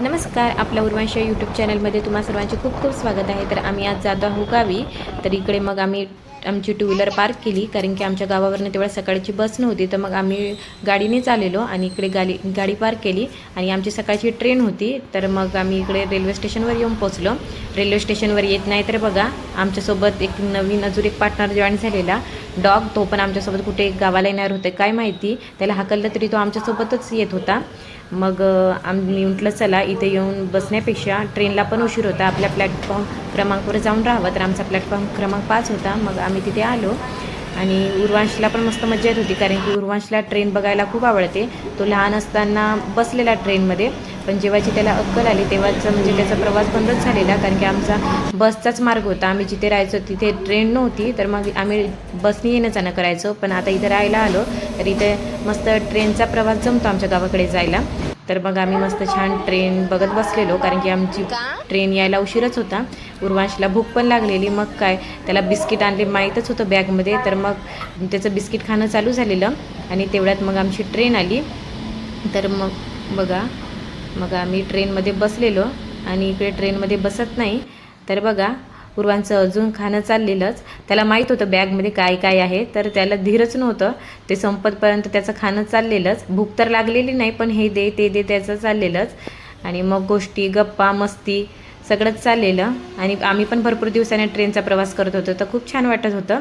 नमस्कार आपल्या उर्वांश यूट्यूब चॅनलमध्ये तुम्हा सर्वांचे खूप खूप स्वागत आहे. तर आम्ही आज जात आहोत गावी. तर इकडे मग आम्ही आमची टू व्हीलर पार्क केली कारण की आमच्या गावावरनं तेवढ्या सकाळची बस नव्हती तर मग आम्ही गाडीनेच आलेलो आणि इकडे गाडी गाडी पार्क केली आणि आमची सकाळची ट्रेन होती तर मग आम्ही इकडे रेल्वे स्टेशनवर येऊन पोचलो रेल्वे स्टेशनवर येत नाही तर बघा आमच्यासोबत एक नवीन अजून एक पार्टनर जॉईन झालेला. डॉग तो पण आमच्यासोबत कुठे गावाला येणार होते काय माहिती? त्याला हाकललं तरी तो आमच्यासोबतच येत होता. मग आम्ही म्हटलं चला इथे येऊन बसण्यापेक्षा ट्रेनला पण उशीर होता. आपल्या प्लॅटफॉर्म क्रमांकवर जाऊन राहावं. तर आमचा प्लॅटफॉर्म क्रमांक पाच होता. मग आम्ही आम्ही तिथे आलो. आणि उर्वांशला पण मस्त मजा येत होती कारण की उर्वांशला ट्रेन बघायला खूप आवडते. तो लहान असताना बसलेला ट्रेनमध्ये पण जेव्हाची त्याला अक्कल आली तेव्हाचं म्हणजे त्याचा प्रवास बंदच झालेला कारण की आमचा बसचाच मार्ग होता. आम्ही जिथे राहायचो तिथे ट्रेन नव्हती तर मग आम्ही बसने येणं जाणं करायचो. पण आता इथे राहायला आलो तर इथे मस्त ट्रेनचा प्रवास जमतो आमच्या गावाकडे जायला. तर मग आम्ही मस्त छान ट्रेन बघत बसलेलो कारण की आमची ट्रेन यायला उशीरच होता. उर्वांशला भूक पण लागलेली मग काय त्याला बिस्किट आणले माहीतच होतं बॅगमध्ये तर मग त्याचं बिस्किट खाणं चालू झालेलं आणि तेवढ्यात मग आमची ट्रेन आली. तर मग बघा मग आम्ही ट्रेनमध्ये बसलेलो आणि इकडे ट्रेनमध्ये बसत नाही. तर बघा पूर्वांचं अजून खाणं चाललेलंच. त्याला माहीत होतं बॅगमध्ये काय काय आहे तर त्याला धीरच नव्हतं. ते संपतपर्यंत त्याचं खाणं चाललेलंच. भूक तर लागलेली नाही पण हे दे ते दे त्याचं चाललेलंच. आणि मग गोष्टी गप्पा मस्ती सगळंच चाललेलं. आणि आम्ही पण भरपूर दिवसाने ट्रेनचा प्रवास करत होतो तर खूप छान वाटत होतं.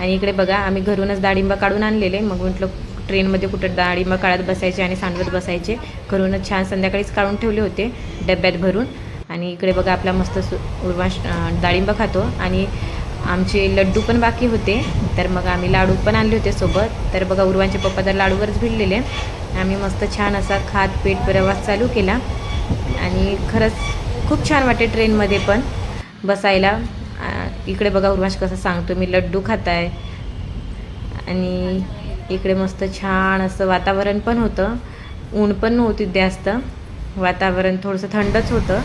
आणि इकडे बघा आम्ही घरूनच डाळिंबा काढून आणलेले. मग म्हटलं ट्रेनमध्ये कुठं डाळिंबा काढत बसायचे आणि सांडवत बसायचे. घरूनच छान संध्याकाळीच काढून ठेवले होते डब्यात भरून. आणि इकडे बघा आपला मस्त सु उर्वाश डाळिंब खातो. आणि आमचे लड्डू पण बाकी होते. तर मग आम्ही लाडू पण आणले होते सोबत. तर बघा उर्वांचे पप्पा तर लाडूवरच भिडलेले. आम्ही मस्त छान असा खात पेट प्रवास चालू केला. आणि खरंच खूप छान वाटे ट्रेनमध्ये पण बसायला. इकडे बघा उर्वांश कसं सांगतो मी लड्डू खात आहे आणि इकडे मस्त छान असं वातावरण पण होतं. ऊन पण नव्हती जास्त. वातावरण थोडंसं थंडच होतं.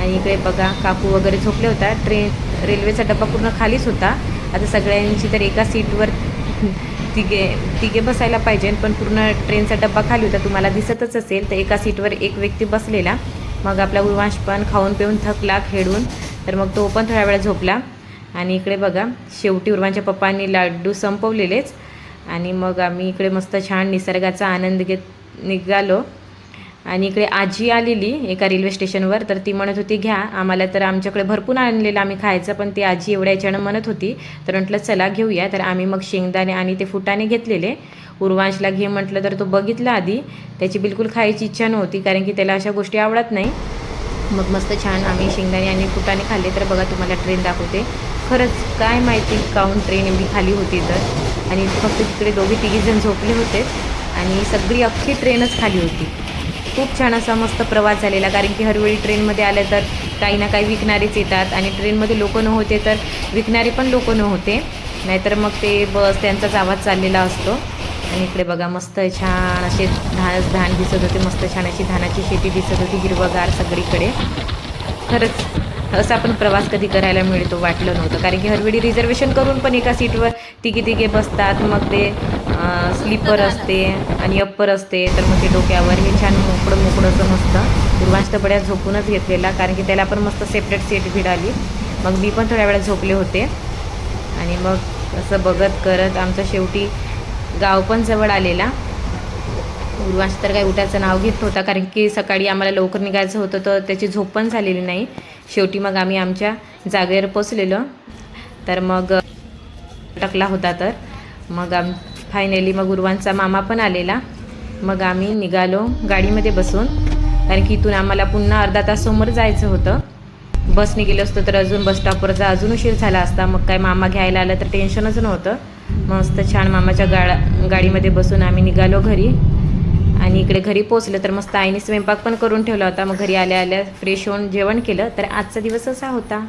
आणि इकडे बघा काकू वगैरे झोपले होता. ट्रेन रेल्वेचा डब्बा पूर्ण खालीच होता. आता सगळ्यांची तर एका सीटवर तिघे तिघे बसायला पाहिजे. पण पूर्ण ट्रेनचा डब्बा खाली होता. तुम्हाला दिसतच असेल तर एका सीटवर एक व्यक्ती बसलेला. मग आपला उर्वांश पण खाऊन पिऊन थकला खेळून. तर मग तो पण थोड्या वेळा झोपला. आणि इकडे बघा शेवटी उर्वांच्या पप्पांनी लाडू संपवलेलेच. आणि मग आम्ही इकडे मस्त छान निसर्गाचा आनंद घेत निघालो. आणि इकडे आजी आलेली एका रेल्वे स्टेशनवर तर ती म्हणत होती घ्या आम्हाला तर आमच्याकडे भरपूर आणलेलं आम्ही खायचं पण ती आजी एवढ्या याच्यानं म्हणत होती तर म्हटलं चला घेऊया. तर आम्ही मग शेंगदाणे आणि ते फुटाणे घेतलेले. उर्वांशला घे म्हटलं तर तो बघितला आधी. त्याची बिलकुल खायची इच्छा नव्हती कारण की त्याला अशा गोष्टी आवडत नाही. मग मस्त छान आम्ही शेंगदाणे आणि फुटाणे खाल्ले. तर बघा तुम्हाला ट्रेन दाखवते. खरंच काय माहिती काऊन ट्रेन एवढी खाली होती तर. आणि फक्त तिकडे दोघे तिघीजण झोपले होते. आणि सगळी अख्खी ट्रेनच खाली होती. खूप छान असा मस्त प्रवास झालेला. कारण की हरवेळी ट्रेनमध्ये आलं तर काही ना काही विकणारेच येतात आणि ट्रेनमध्ये लोक न होते तर विकणारे पण लोक न होते. नाहीतर मग ते बस त्यांचाच आवाज चाललेला असतो. आणि इकडे बघा मस्त छान असे धान धान दिसत होते. मस्त छान अशी धानाची शेती दिसत होती हिरवगार सगळीकडे. खरंच असा आपण प्रवास कधी करायला मिळतो वाटलं नव्हतं. कारण की हरवेळी रिझर्वेशन करून पण एका सीटवर तिघे तिघे बसतात. मग ते स्लीपर असते आणि अप्पर असते. तर मग ते डोक्यावर हे छान मोकळं मोकळं असं मस्त दुर्वांश झोपूनच घेतलेला. कारण की त्याला पण मस्त सेपरेट सीट भिडाली. मग मी पण थोड्या वेळा झोपले होते. आणि मग असं बघत करत आमचं शेवटी गाव पण जवळ आलेला. उर्वांश तर काही उठायचं नाव घेत नव्हता. कारण की सकाळी आम्हाला लवकर निघायचं होतं तर त्याची झोप पण झालेली नाही. शेवटी मग आम्ही आमच्या जागेवर पोचलेलो. तर मग टाकला होता तर. मग आम फायनली मग उर्वांचा मामा पण आलेला. मग आम्ही निघालो गाडीमध्ये बसून. कारण की इथून आम्हाला पुन्हा अर्धा तास समोर जायचं होतं. बसने गेलो असतो तर अजून बस स्टॉपवरचा अजून उशीर झाला असता. मग काय मामा घ्यायला आलं तर टेन्शनच नव्हतं. मस्त छान मामाच्या गाडा गाडीमध्ये बसून आम्ही निघालो घरी. आणि इकडे घरी पोचलं तर मस्त आईने स्वयंपाक पण करून ठेवला होता. मग घरी आल्या आल्या फ्रेश होऊन जेवण केलं. तर आजचा दिवस असा होता.